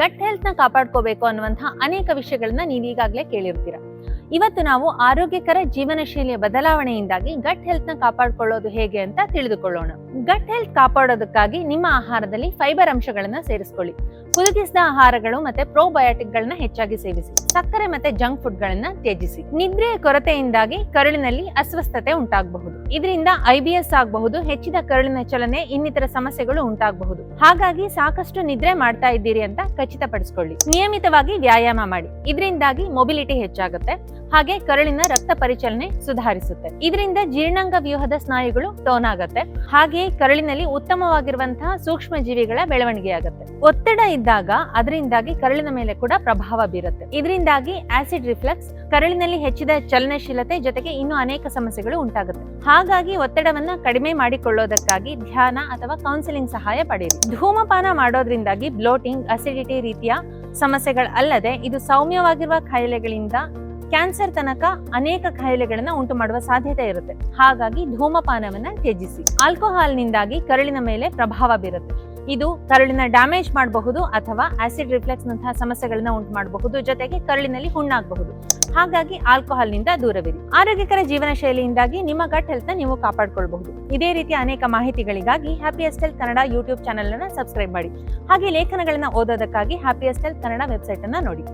ಗಟ್ ಹೆಲ್ತ್ನ ಕಾಪಾಡ್ಕೋಬೇಕು ಅನ್ನುವಂತಹ ಅನೇಕ ವಿಷಯಗಳನ್ನ ನೀವು ಈಗಾಗಲೇ ಕೇಳಿರ್ತೀರ. ಇವತ್ತು ನಾವು ಆರೋಗ್ಯಕರ ಜೀವನ ಶೈಲಿಯ ಬದಲಾವಣೆಯಿಂದಾಗಿ ಗಟ್ ಹೆಲ್ತ್ನ ಕಾಪಾಡ್ಕೊಳ್ಳೋದು ಹೇಗೆ ಅಂತ ತಿಳಿದುಕೊಳ್ಳೋಣ. ಗಟ್ ಹೆಲ್ತ್ ಕಾಪಾಡೋದಕ್ಕಾಗಿ ನಿಮ್ಮ ಆಹಾರದಲ್ಲಿ ಫೈಬರ್ ಅಂಶಗಳನ್ನ ಸೇರಿಸ್ಕೊಳ್ಳಿ. ಕುದುಗಿಸಿದ ಆಹಾರಗಳು ಮತ್ತೆ ಪ್ರೋಬಯೋಟಿಕ್ ಗಳನ್ನ ಹೆಚ್ಚಾಗಿ ಸೇವಿಸಿ. ಸಕ್ಕರೆ ಮತ್ತೆ ಜಂಕ್ ಫುಡ್ ಗಳನ್ನ ತ್ಯಜಿಸಿ. ನಿದ್ರೆಯ ಕೊರತೆಯಿಂದಾಗಿ ಕರುಳಿನಲ್ಲಿ ಅಸ್ವಸ್ಥತೆ ಉಂಟಾಗಬಹುದು. ಇದರಿಂದ ಐಬಿಎಸ್ ಆಗಬಹುದು, ಹೆಚ್ಚಿದ ಕರುಳಿನ ಚಲನೆ, ಇನ್ನಿತರ ಸಮಸ್ಯೆಗಳು ಉಂಟಾಗಬಹುದು. ಹಾಗಾಗಿ ಸಾಕಷ್ಟು ನಿದ್ರೆ ಮಾಡ್ತಾ ಇದ್ದೀರಿ ಅಂತ ಖಚಿತಪಡಿಸಿಕೊಳ್ಳಿ. ನಿಯಮಿತವಾಗಿ ವ್ಯಾಯಾಮ ಮಾಡಿ. ಇದರಿಂದಾಗಿ ಮೊಬಿಲಿಟಿ ಹೆಚ್ಚಾಗುತ್ತೆ. ಹಾಗೆ ಕರುಳಿನ ರಕ್ತ ಪರಿಚಲನೆ ಸುಧಾರಿಸುತ್ತೆ. ಇದರಿಂದ ಜೀರ್ಣಾಂಗ ವ್ಯೂಹದ ಸ್ನಾಯುಗಳು ಟೋನ್ ಆಗುತ್ತೆ. ಹಾಗೆ ಕರುಳಿನಲ್ಲಿ ಉತ್ತಮವಾಗಿರುವಂತಹ ಸೂಕ್ಷ್ಮ ಜೀವಿಗಳ ಬೆಳವಣಿಗೆ ಆಗುತ್ತೆ. ಒತ್ತಡ ಇದ್ದಾಗ ಅದರಿಂದಾಗಿ ಕರುಳಿನ ಮೇಲೆ ಕೂಡ ಪ್ರಭಾವ ಬೀರುತ್ತೆ. ಇದರಿಂದಾಗಿ ಆಸಿಡ್ ರಿಫ್ಲೆಕ್ಸ್ ಕರುಳಿನಲ್ಲಿ ಹೆಚ್ಚಿದ ಚಲನಶೀಲತೆ ಜೊತೆಗೆ ಇನ್ನೂ ಅನೇಕ ಸಮಸ್ಯೆಗಳು ಉಂಟಾಗುತ್ತೆ. ಹಾಗಾಗಿ ಒತ್ತಡವನ್ನ ಕಡಿಮೆ ಮಾಡಿಕೊಳ್ಳೋದಕ್ಕಾಗಿ ಧ್ಯಾನ ಅಥವಾ ಕೌನ್ಸಿಲಿಂಗ್ ಸಹಾಯ ಪಡೆಯಿರಿ. ಧೂಮಪಾನ ಮಾಡೋದ್ರಿಂದಾಗಿ ಬ್ಲೋಟಿಂಗ್ ಅಸಿಡಿಟಿ ರೀತಿಯ ಸಮಸ್ಯೆಗಳಲ್ಲದೆ ಇದು ಸೌಮ್ಯವಾಗಿರುವ ಕಾಯಿಲೆಗಳಿಂದ ಕ್ಯಾನ್ಸರ್ ತನಕ ಅನೇಕ ಕಾಯಿಲೆಗಳನ್ನ ಉಂಟು ಮಾಡುವ ಸಾಧ್ಯತೆ ಇರುತ್ತೆ. ಹಾಗಾಗಿ ಧೂಮಪಾನವನ್ನ ತ್ಯಜಿಸಿ. ಆಲ್ಕೋಹಾಲ್ನಿಂದಾಗಿ ಕರುಳಿನ ಮೇಲೆ ಪ್ರಭಾವ ಬೀರುತ್ತೆ. ಇದು ಕರುಳಿನ ಡ್ಯಾಮೇಜ್ ಮಾಡಬಹುದು ಅಥವಾ ಆಸಿಡ್ ರಿಫ್ಲೆಕ್ಸ್ ನಂತಹ ಸಮಸ್ಯೆಗಳನ್ನ ಉಂಟು ಮಾಡಬಹುದು. ಜೊತೆಗೆ ಕರುಳಿನಲ್ಲಿ ಹುಣ್ಣಾಗಬಹುದು. ಹಾಗಾಗಿ ಆಲ್ಕೋಹಾಲ್ನಿಂದ ದೂರವಿರಿ. ಆರೋಗ್ಯಕರ ಜೀವನ ಶೈಲಿಯಿಂದಾಗಿ ನಿಮ್ಮ ಗಟ್ ಹೆಲ್ತ್ ನೀವು ಕಾಪಾಡಿಕೊಳ್ಳಬಹುದು ಇದೇ ರೀತಿಯ ಅನೇಕ ಮಾಹಿತಿಗಳಿಗಾಗಿ happy health Kannada YouTube channel ಅನ್ನ ಸಬ್ಸ್ಕ್ರೈಬ್ ಮಾಡಿ. ಹಾಗೆ ಲೇಖನಗಳನ್ನ ಓದೋದಕ್ಕಾಗಿ ಹ್ಯಾಪಿ ಹೆಲ್ತ್ ಕನ್ನಡ ವೆಬ್ಸೈಟ್ ಅನ್ನ ನೋಡಿ.